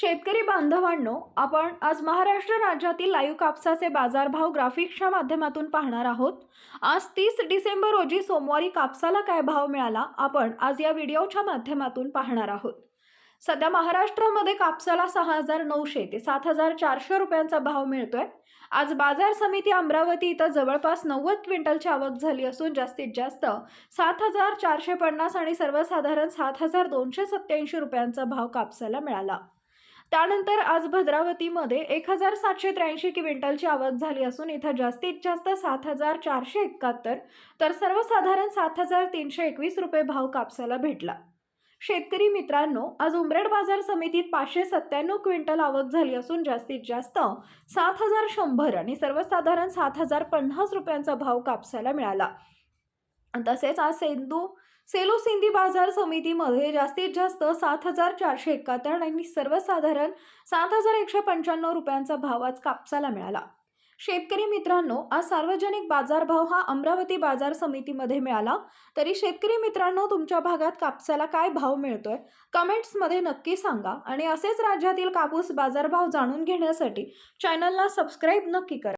शेतकरी बांधवांनो आपण आज महाराष्ट्र राज्यातील लाईव्ह कापसाचे बाजारभाव ग्राफिक्सच्या माध्यमातून पाहणार आहोत. आज तीस डिसेंबर रोजी सोमवारी कापसाला काय भाव मिळाला आपण आज या व्हिडिओच्या माध्यमातून पाहणार आहोत. सध्या महाराष्ट्रामध्ये कापसाला सहा हजार नऊशे ते सात हजार चारशे रुपयांचा भाव मिळतोय. आज बाजार समिती अमरावती इथं जवळपास नव्वद क्विंटलची आवक झाली असून जास्तीत जास्त सात हजार चारशे पन्नास आणि सर्वसाधारण सात हजार दोनशे सत्याऐंशी रुपयांचा भाव कापसाला मिळाला. त्यानंतर आज भद्रावतीमध्ये एक हजार सातशे त्र्याऐंशी क्विंटलची आवक झाली असून इथं जास्तीत जास्त सात हजार चारशे एकाहत्तर तर सर्वसाधारण सात हजार तीनशे एकवीस रुपये भाव कापसाला भेटला. शेतकरी मित्रांनो आज उमरेड बाजार समितीत पाचशे सत्त्याण्णव क्विंटल आवक झाली असून जास्तीत जास्त सात हजार शंभर आणि सर्वसाधारण सात हजार पन्नास रुपयांचा भाव कापसाला मिळाला. तसेच आज सेंदू सेलू सिंधी बाजार समितीमध्ये जास्तीत जास्त सात हजार चारशे एकाहत्तर आणि सर्वसाधारण सात हजार एकशे पंच्याण्णव रुपयांचा भाव आज कापसाला मिळाला. शेतकरी मित्रांनो आज सार्वजनिक बाजारभाव हा अमरावती बाजार समितीमध्ये मिळाला. तरी शेतकरी मित्रांनो तुमच्या भागात कापसाला काय भाव मिळतोय? कमेंट्समध्ये नक्की सांगा. आणि असेच राज्यातील कापूस बाजारभाव जाणून घेण्यासाठी चॅनलला सबस्क्राईब नक्की करा.